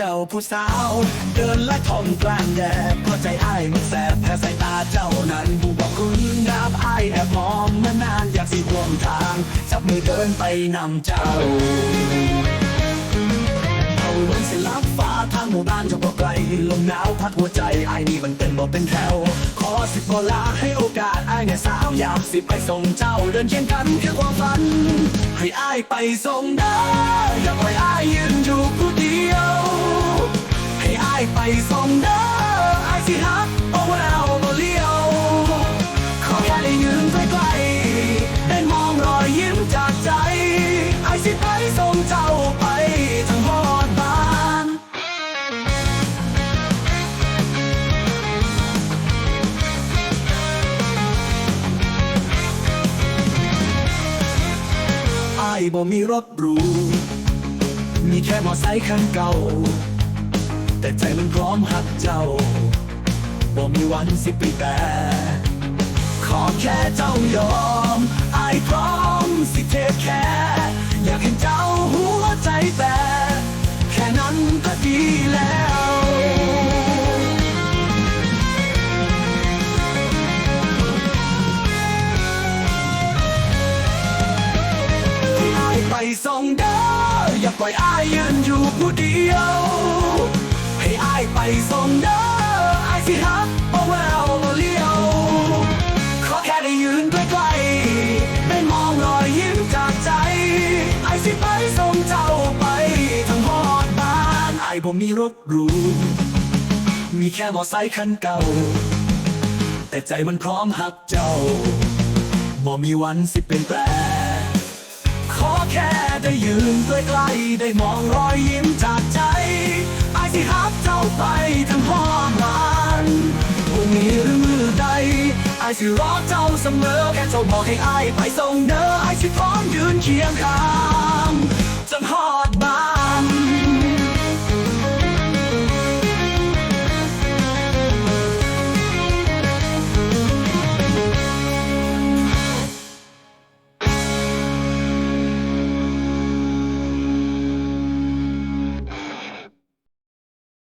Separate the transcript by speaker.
Speaker 1: จ้าผู้สาว เดินและท่องกลางแดดเพราะใจอ้ายมันแสบแพ้สายตาเจ้านั้นผู้บอกคุณนับอ้ายแอบมองมานานอยากสิร่วมทาง จับมือเดินไปนำเจ้าเอาลงสิลับฟ้าทางหมู่บ้านจะบอกไกลลมหนาวพัดหัวใจไอ้นี่มันเป็นบอกเป็นแถวขอสิบเวลาให้โอกาสไอ้เนี่ยสาวอยากสิไปส่งเจ้าเดินเคียงกันเพื่อความฝัน ให้ไอ้ไปส่งได้อย่าปล่อยไอ้ยืนอยู่ผู้เดียวให้ ไปส่งได้ไอ้สิฮักเอาแววมาเลี้ยว ขอแค่ได้ยืนใกล้ๆได้มองรอยยิ้มจากใจ ไอ้สิไปส่งเจ้าไปทั้งหอดบ้านไอ้บ่มีรถหรูมีแค่มอไซค์คันเก่า ใจมันพร้อมหักเจ้าบ่มีวันสิปีแต่ขอแค่เจ้ายอมไอพร้อมสิเทแค่ อยากเห็นเจ้าหัวใจแต่แค่นั้นก็ดีแล้วให้อไปส่งเด้ออย่าปล่อยอายยืนอยู่ผู้เดียว ส่งเด้ออายสิฮักเอาแววมาเลี้ยว ขอแค่ได้ยืนใกล้ๆได้มองรอยยิ้มจากใจ ไอายสิไปส่งเจ้าไปทั้งหอดบ้านไอผมมีรถหรูมีแค่มอไซค์คันเก่า แต่ใจมันพร้อมหักเจ้าบ่มีวันสิเป็นแปรขอแค่ได้ยืนใกล้ๆได้มองรอยยิ้ม อ้ายสิรอเจ้าเสมอ แค่เจ้าบอกให้อ้ายไปส่งเด้อไอ้ายสิพร้อมยืนเคียงข้าง